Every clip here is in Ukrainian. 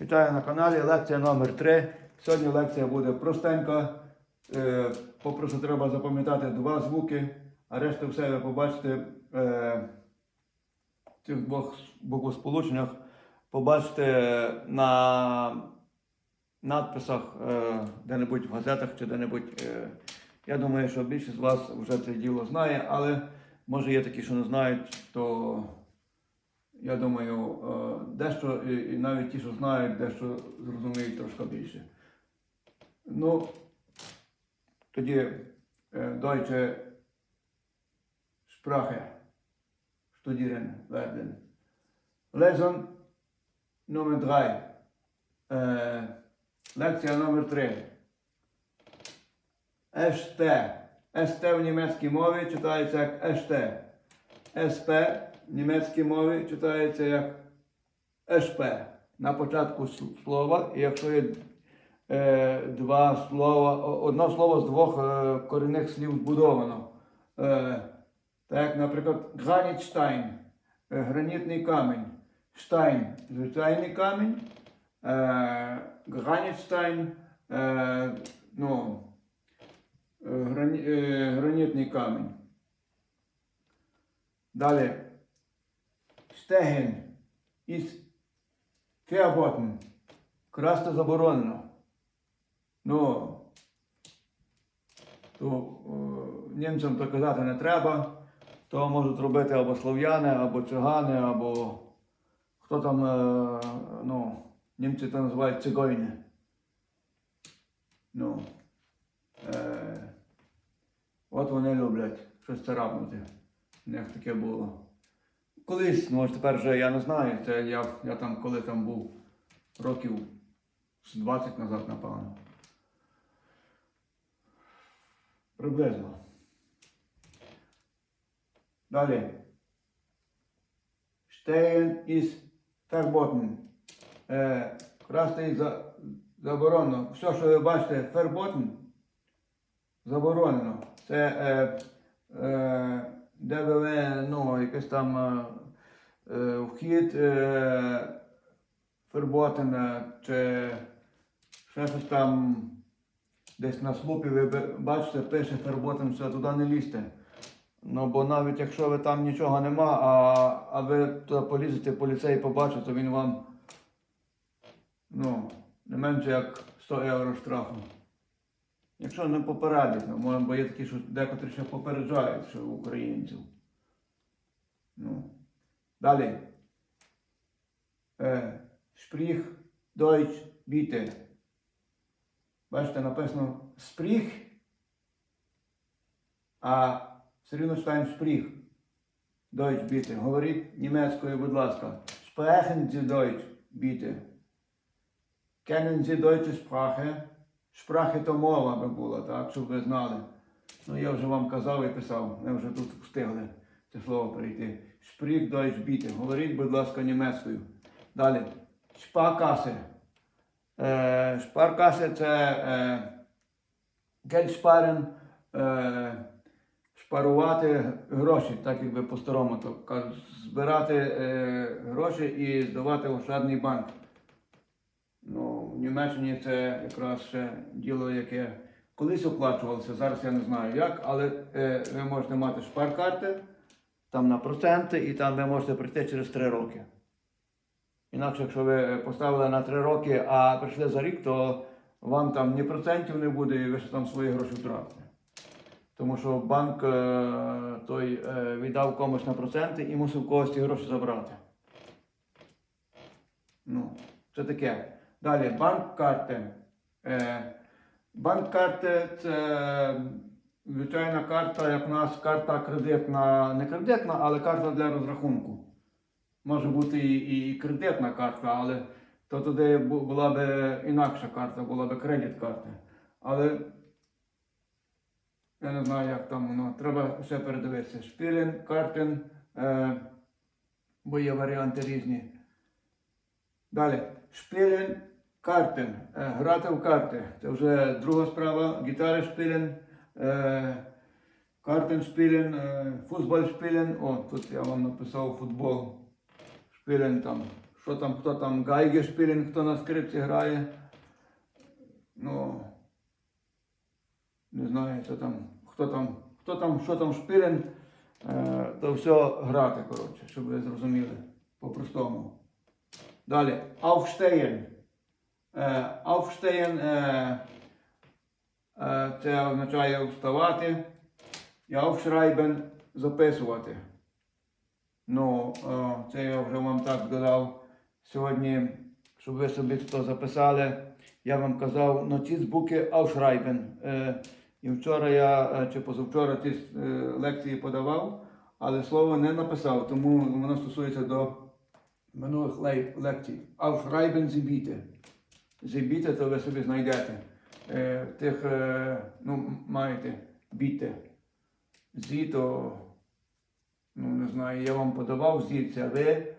Вітаю на каналі. Лекція номер 3 Сьогодні лекція буде простенька. Е, Попросту треба запам'ятати два звуки, а решту все ви побачите е, в цих двох буквосполученнях. Побачите на надписах е, де-небудь в газетах чи де-небудь. Я думаю, що більшість з вас вже це діло знає, але може є такі, що не знають, то я думаю, е, дещо, і навіть ті, що знають, дещо зрозуміють трошки більше. Ну, тоді е, Deutsche Sprache studieren werden. Lesson Nummer 3. Е, лекція номер 3. СТ. СТ в німецькій мові читається як СТ. СП німецькій мові читається як ШП. На початку слова, і якщо є е, два слова, о- одне слово з двох е, корінних слів збудовано. Е, так наприклад, Гранітштайн, е, гранітний камінь. Штайн звичайний камінь. Е, Гранітштайн, е, ну, е, грані, е, гранітний камінь. Далі. Стеген із Феаботен. Красти заборонено. Ну, то е, німцям то казати не треба. То можуть робити або слов'яни, або цигани, або хто там, е, ну, німці це називають цигойни. Ну, е, от вони люблять щось царапнути. У них таке було. Колись, може тепер вже я не знаю, це я, я там коли там був років 20 назад, напевно. Приблизно. Далі. Stehen ist verboten. Е, красти за, заборонено. Все, що ви бачите, verboten, заборонено. Це е, е, де ви, ну, якийсь там е, вхід е, е, чи ще щось там десь на слупі ви бачите, пише verboten, все, туди не лізьте. Ну, бо навіть якщо ви там нічого нема, а, а ви туди полізете, поліцей побачить, то він вам ну, не менше як 100 євро штрафу. Якщо не попередить, ну, може, бо є такі, що декотрі ще попереджають, що українців. Ну. Далі. Е, Sprich Deutsch bitte. Бачите, написано Sprich, а все рівно читаємо Sprich. Deutsch bitte. Говоріть німецькою, будь ласка. Sprechen Sie Deutsch bitte. Kennen Sie deutsche Sprache? Sprache то мова би була, так, щоб ви знали. Ну, я вже вам казав і писав, ми вже тут встигли це слово перейти. Deutsch bitte. Говоріть, будь ласка, німецькою. Далі. Sparkasse. Е, Sparkasse це е, Geld е, шпарувати гроші, так якби по-старому то збирати е, гроші і здавати в Ощадний банк. Ну, в Німеччині це якраз ще діло, яке колись оплачувалося, зараз я не знаю як, але е, ви можете мати шпаркарти там на проценти, і там ви можете прийти через 3 роки. Інакше, якщо ви поставили на 3 роки, а прийшли за рік, то вам там ні процентів не буде, і ви ще там свої гроші втратите. Тому що банк е, той е, віддав комусь на проценти і мусив когось ці гроші забрати. Ну, це таке. Далі банк-карти. Е, банк-карти це звичайна карта, як у нас карта кредитна, не кредитна, але карта для розрахунку. Може бути і, і кредитна карта, але то туди була б інакша карта, була б кредит-карта. Але я не знаю, як там воно. Треба ще передивитися. Шпілін, картин, е, бо є варіанти різні. Далі. Шпілін, картин. Е, грати в карти. Це вже друга справа. Гітари шпілін, е, картин шпілін, е, футбол шпілін. О, тут я вам написав футбол. Шпілін там. Що там, хто там гайге шпілінг, хто на скрипці грає. Ну, не знаю, що там, хто там, хто там, що там шпілін, е, то все грати, коротше, щоб ви зрозуміли по-простому. Далі, Aufstehen. Е, Aufstehen е, е, це означає вставати. І Aufschreiben записувати. Ну, е, це я вже вам так додав сьогодні, щоб ви собі то записали. Я вам казав нотісбуки Aufschreiben. Е, І вчора я е, чи позавчора ці е, лекції подавав, але слово не написав, тому воно стосується до минулих лекцій. Aufschreiben Sie bitte. Bitte, то ви собі знайдете. Е, Тих, е, ну, маєте bitte. Зі, то, ну не знаю, я вам подавав зі, це ви е,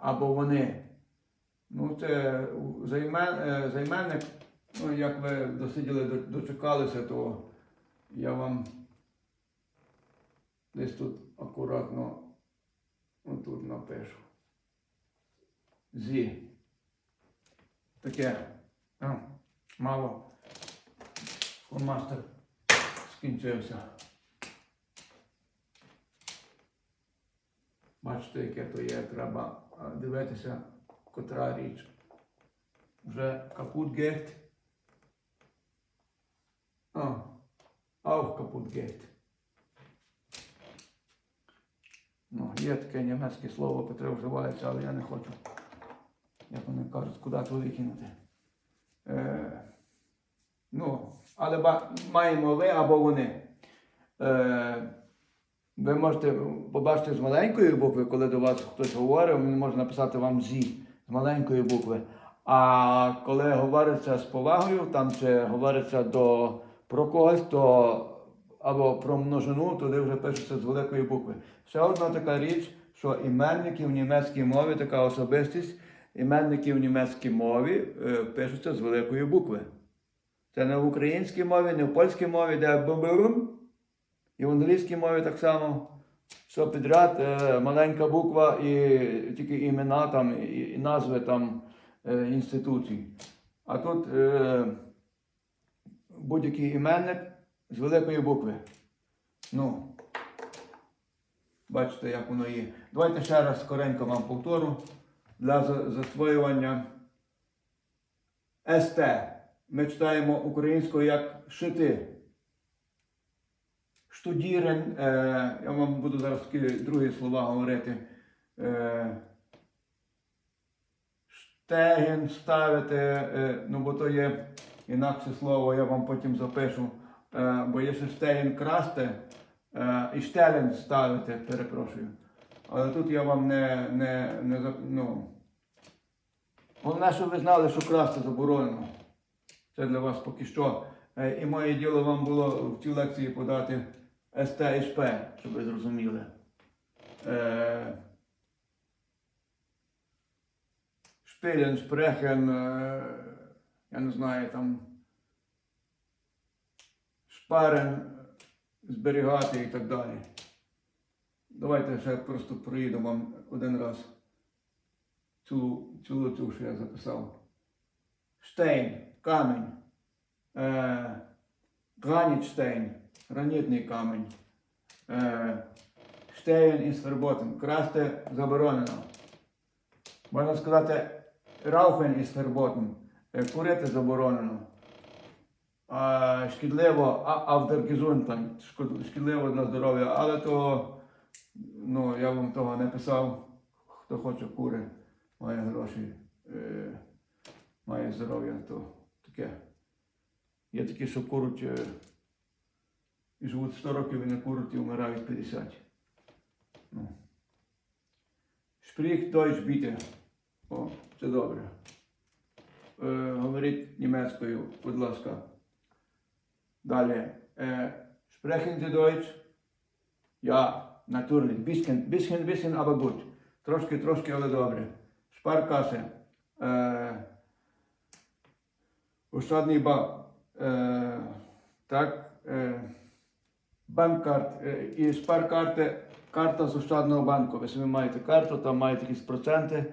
або вони. Ну, це займен, е, займенник, ну, як ви досиділи, дочекалися, то я вам десь тут акуратно отут напишу. Зі. Таке. А, мало. Фломастер скінчився. Бачите, яке то є, треба дивитися, котра річ. Вже капут гейт. А, auch капут гейт. Ну, є таке німецьке слово, яке вживається, але я не хочу. Як вони кажуть, куди то викинути. Е, ну, але ба- маємо ви або вони. Е, ви можете побачити з маленької букви, коли до вас хтось говорить, він може написати вам зі з маленької букви. А коли говориться з повагою, там чи говориться до, про когось, то або про множину, туди вже пишеться з великої букви. Ще одна така річ, що іменники в німецькій мові, така особистість, іменники в німецькій мові е, пишуться з великої букви. Це не в українській мові, не в польській мові, де бум і в англійській мові так само. Що підряд е, маленька буква і тільки імена там, і, назви там е, інституцій. А тут будь-який іменник з великої букви. Ну, бачите, як воно є. Давайте ще раз скоренько вам повторю для засвоювання. СТ. Ми читаємо українською як шити. Штудірен, е, я вам буду зараз такі другі слова говорити. Е, штеген ставити, е, ну бо то є інакше слово, я вам потім запишу. Е, бо є ще штеген красти е, і штелен ставити, перепрошую. Але тут я вам не, не, не ну, Головне, щоб ви знали, що красти заборонено. Це для вас поки що. Е, І моє діло вам було в цій лекції подати СТ і щоб ви зрозуміли. Е, Шпилен, шпрехен, е, я не знаю, там шпарен, зберігати і так далі. Давайте ще просто проїду вам один раз цю, цю цю, що я записав. Штейн, камінь. Е, гранітштейн, гранітний камінь. Е, штейн із ферботом. Красти заборонено. Можна сказати, рауфен із ферботом. Е, курити заборонено. Шкідливо, а, авдергезунтан, шкідливо для здоров'я, але то, ну, я вам того не писав. Хто хоче кури, має гроші, е, має здоров'я, то таке. Є такі, що куруть е, і живуть 100 років і не куруть і вмирають 50. Ну. Шпріх Deutsch bitte. О, це добре. Е, говоріть німецькою, будь ласка. Далі. Е, sprechen Sie Deutsch? Ja, natürlich. Bisschen, bisschen, bisschen, aber gut. Трошки, трошки, але добре. Шпаркаси. Е, Ощадний банк. Е, так. Е, банккарт. Е, і шпаркарти, карта з Ощадного банку. Ви собі маєте карту, там маєте якісь проценти.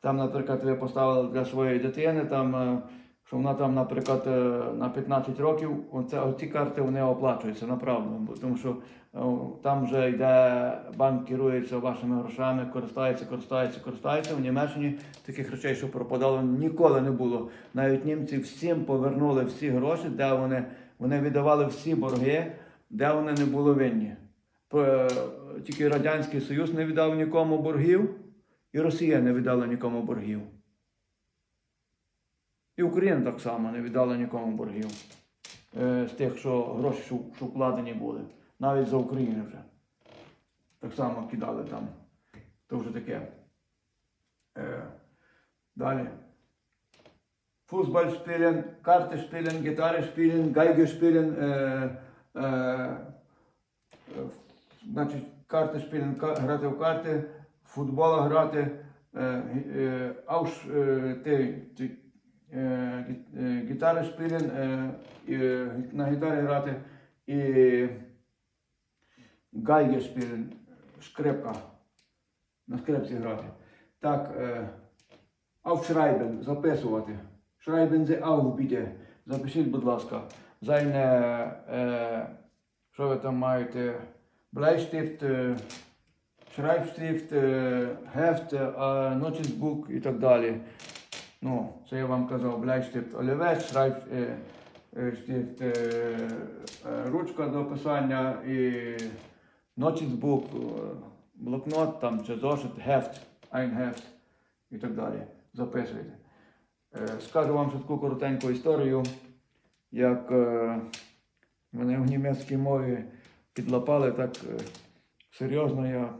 Там, наприклад, ви поставили для своєї дитини, там, що вона там, наприклад, е, на 15 років, оці карти вони оплачуються направду. Тому що е, там вже йде, банк керується вашими грошами, користається, користається, користається. В Німеччині таких речей, що пропадало, ніколи не було. Навіть німці всім повернули всі гроші, де вони, вони віддавали всі борги, де вони не були винні. Тільки Радянський Союз не віддав нікому боргів, і Росія не віддала нікому боргів. І Україна так само не віддала нікому боргів е, з тих, що гроші, що, вкладені були. Навіть за Україну вже. Так само кидали там. То вже таке. Е, далі. Fußball spielen, Karte spielen, Gitarre spielen, Geige spielen, е, е, значить, карти spielen, грати в карти, в футбол грати, е, е, е, ти, гітари spielen, е, і, е, на гітарі грати і Geige spielen, скрипка, на скрипці грати. Так, е, aufschreiben, записувати. Schreiben Sie auf, bitte. Запишіть, будь ласка. Е, що ви там маєте? Bleistift, е, Schreibstift, е, Heft, е, і так далі. Ну, це я вам казав, Bleistift, олівець, Schreibstift, е, штифт, е, е, ручка до писання і е, блокнот там, чи зошит, ein Heft і так далі. Записуйте. Скажу вам швидку коротеньку історію, як мене в німецькій мові підлапали так серйозно. Я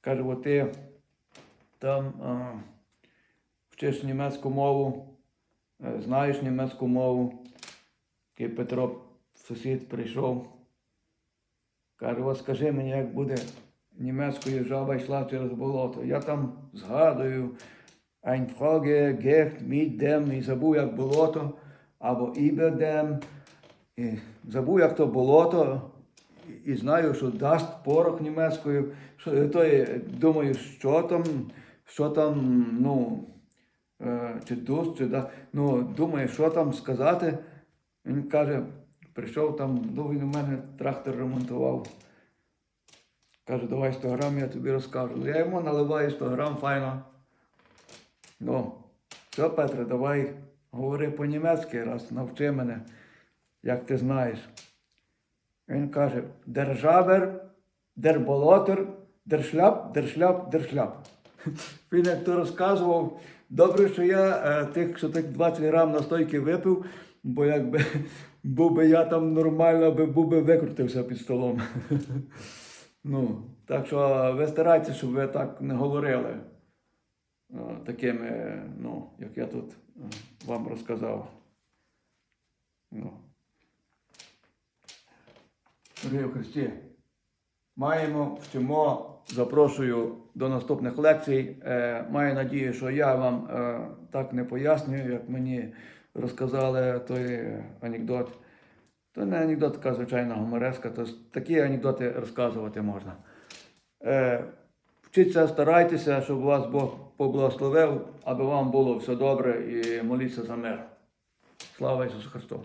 кажу, ти там вчиш німецьку мову, е, знаєш німецьку мову. Такий Петро, сусід, прийшов. Каже, от скажи мені, як буде німецькою жаба йшла через болото. Я там згадую. Ein Frage geht mit і забув, як болото, або über dem, і забув, як то болото, і, і знаю, що дасть порох німецькою, що, то думаю, що там, що там, ну, чи дус, чи да, ну, думаю, що там сказати. Він каже, прийшов там, ну, він у мене трактор ремонтував. Каже, давай 100 грам, я тобі розкажу. Я йому наливаю 100 грам, файно. Ну, все, Петре, давай говори по-німецьки, раз навчи мене, як ти знаєш. Він каже: Державер, дерболотер, дершляп, дершляп, дершляп. Він як то розказував, добре, що я е, тих, що тих 20 грам настойки випив, бо якби був би я там нормально, би, був би викрутився під столом. ну, так що ви старайтеся, щоб ви так не говорили е, такими, ну, як я тут е, вам розказав. Ну. Дорогі Христі, маємо, вчимо, запрошую до наступних лекцій. Е, маю надію, що я вам е, так не пояснюю, як мені розказали той анекдот. То не анекдот, така звичайна гумореска, то такі анекдоти розказувати можна. Е, Вчіться, старайтеся, щоб вас Бог поблагословив, аби вам було все добре і моліться за мир. Слава Ісусу Христу!